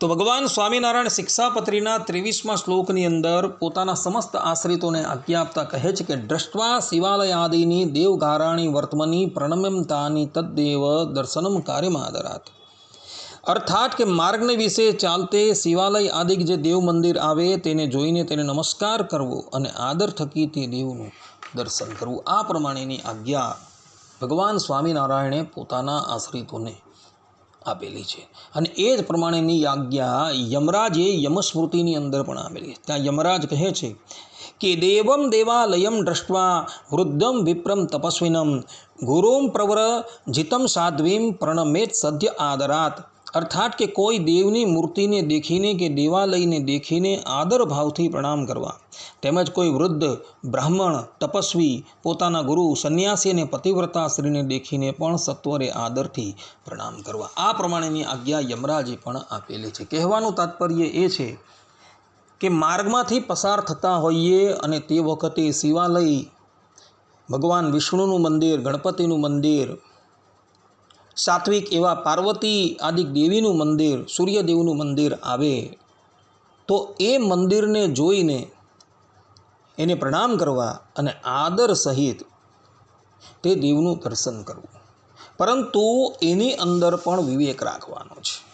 તો ભગવાન સ્વામિનારાયણ શિક્ષાપત્રીના ત્રેવીસમાં શ્લોકની અંદર પોતાના સમસ્ત આશ્રિતોને આજ્ઞા આપતા કહે છે કે દ્રષ્ટવા શિવાલયાદિની દેવગારાણી વર્તમની પ્રણમ્યમતાની તદ્દેવ દર્શનમ કાર્યમાદરાત. અર્થાત કે માર્ગને વિશે ચાલતે શિવાલય આદિક જે દેવ મંદિર આવે તેને જોઈને તેને નમસ્કાર કરવો અને આદર થકી તે દેવનું દર્શન કરવું. આ પ્રમાણેની આજ્ઞા ભગવાન સ્વામિનારાયણે પોતાના આશ્રિતોને આપેલી છે. અને એ જ પ્રમાણેની આજ્ઞા યમરાજે યમસ્મૃતિની અંદર પણ આપેલી છે. ત્યાં યમરાજ કહે છે કે દેવમ દેવાલયમ દ્રષ્ટવા વૃદ્ધમ વિપ્રમ તપસ્વિનમ ગુરુમ પ્રવર જીતમ સાધ્વીમ પ્રણમેત સદ્ય આદરાત. અર્થાત કે કોઈ દેવની મૂર્તિને દેખીને કે દેવાલયને દેખીને આદર ભાવથી પ્રણામ કરવા. તેમજ કોઈ વૃદ્ધ, બ્રાહ્મણ, તપસ્વી, પોતાના ગુરુ, સંન્યાસી અને પતિવ્રતા સ્ત્રીને દેખીને પણ સત્વરે આદરથી પ્રણામ કરવા. આ પ્રમાણેની આજ્ઞા યમરાજે પણ આપેલી છે. કહેવાનું તાત્પર્ય એ છે કે માર્ગમાંથી પસાર થતા હોઈએ અને તે વખતે શિવાલય, ભગવાન વિષ્ણુનું મંદિર, ગણપતિનું મંદિર સાત્વિક એવા પાર્વતી આદિક દેવીનું મંદિર, સૂર્યદેવનું મંદિર આવે. તો એ મંદિરને જોઈને એને પ્રણામ કરવા અને આદર સહિત તે દેવનું દર્શન કરવું. પરંતુ એની અંદર પણ વિવેક રાખવાનો છે.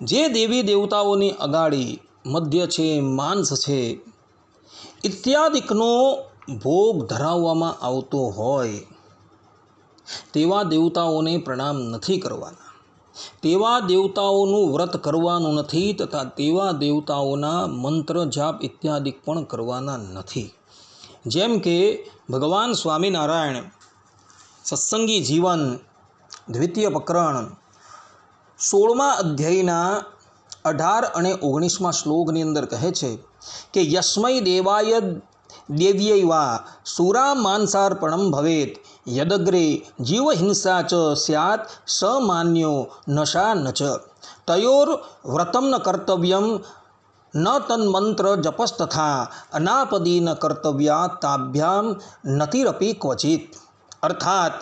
જે દેવી દેવતાઓની અગાડી મધ્ય છે, માંસ છે, ઇત્યાદિકનો ભોગ ધરાવવામાં આવતો હોય તેવા દેવતાઓને પ્રણામ નથી કરવાના. તેવા દેવતાઓનું વ્રત કરવાનું નથી તથા તેવા દેવતાઓના મંત્ર જાપ ઇત્યાદિ પણ કરવાના નથી. જેમ કે ભગવાન સ્વામિનારાયણ, સત્સંગી જીવન, દ્વિતીય પ્રકરણ, સોળમા અધ્યાયના અઢાર અને ઓગણીસમાં શ્લોકની અંદર કહે છે કે યસ્મય દેવાય દેવ્યૈવા સુરા માનસાર્પણમ ભવેત. યદગ્રે જીવહિંસા ચ સ્યાત, સમાન્યો નશા ન ચ. તયોર વ્રતમ ન કર્તવ્યમ, ન તન્મંત્ર જપસ્તથા અનાપદી ન કર્તવ્યા તાભ્યામ, નતિરપી ક્વચિત. અર્થાત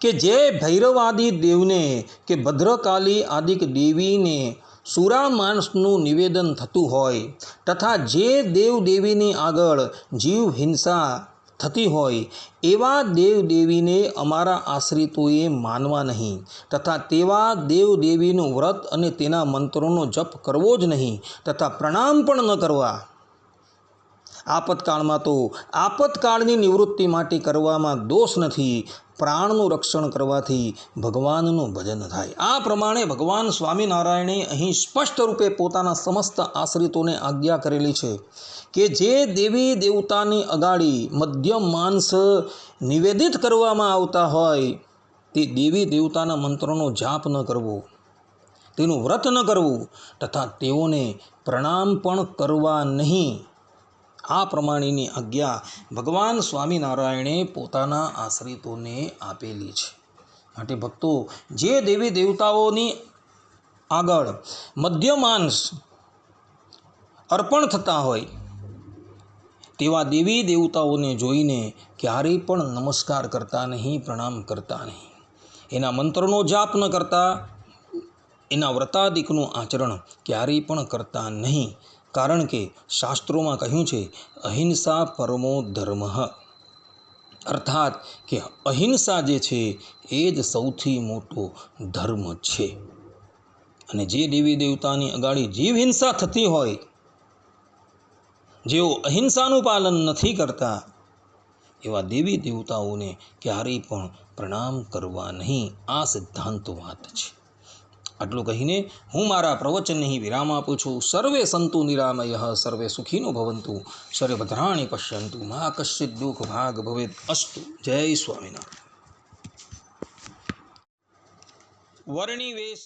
કે જે ભૈરવાદી દેવને કે ભદ્રકાલી આદિક દેવીને સુરા માણસનું નિવેદન થતું હોય તથા જે દેવદેવીની આગળ જીવ હિંસા થતી હોય, એવા દેવદેવીને અમારા આશ્રિતોએ માનવા નહીં તથા તેવા દેવદેવીનું વ્રત અને તેના મંત્રોનો જપ કરવો જ નહીં તથા પ્રણામ પણ ન કરવા. આપતકાળમાં તો આપતકાળની નિવૃત્તિ માટે કરવામાં દોષ નથી પ્રાણનું રક્ષણ કરવાથી ભગવાનનું ભજન થાય. આ પ્રમાણે ભગવાન સ્વામિનારાયણે અહીં સ્પષ્ટ રૂપે પોતાના સમસ્ત આશ્રિતોને આજ્ઞા કરેલી છે કે જે દેવી દેવતાની અગાડી મધ્યમ માંસ નિવેદિત કરવામાં આવતા હોય, તે દેવી દેવતાના મંત્રોનો જાપ ન કરવો, તેનું વ્રત ન કરવું તથા તેઓને પ્રણામ પણ કરવા નહીં. આ પ્રમાણેની આજ્ઞા ભગવાન સ્વામિનારાયણે પોતાના આશ્રિતોને આપેલી છે. માટે ભક્તો, જે દેવી દેવતાઓની આગળ મધ્યમાંશ અર્પણ થતા હોય, તેવા દેવી દેવતાઓને જોઈને ક્યારેય પણ નમસ્કાર કરતા નહીં, પ્રણામ કરતા નહીં. એના મંત્રનો જાપ ન કરતા, એના વ્રતાદિકનું આચરણ ક્યારેય પણ કરતા નહીં. કારણ કે શાસ્ત્રોમાં કહ્યું છે, અહિંસા પરમો ધર્મ. અર્થાત કે અહિંસા જે છે, એ જ સૌથી મોટો ધર્મ છે. અને જે દેવી દેવતાની અગાડી જીવ હિંસા થતી હોય, જેઓ અહિંસાનું પાલન નથી કરતા, એવા દેવી દેવતાઓને ક્યારેય પણ પ્રણામ કરવા નહીં આ સિદ્ધાંત વાત છે. આટલું કહીને હું મારા પ્રવચનને અહીં વિરામ આપું છું. સર્વે સંતુ નિરામય, સર્વે સુખીનો ભવંતુ સર્વે ભદ્રાણી પશ્યંતુ, મા કશ્ચિત દુઃખ ભાગ ભવેદ અસ્તુ. જય સ્વામિનારાયણ. વર્ણિવેશ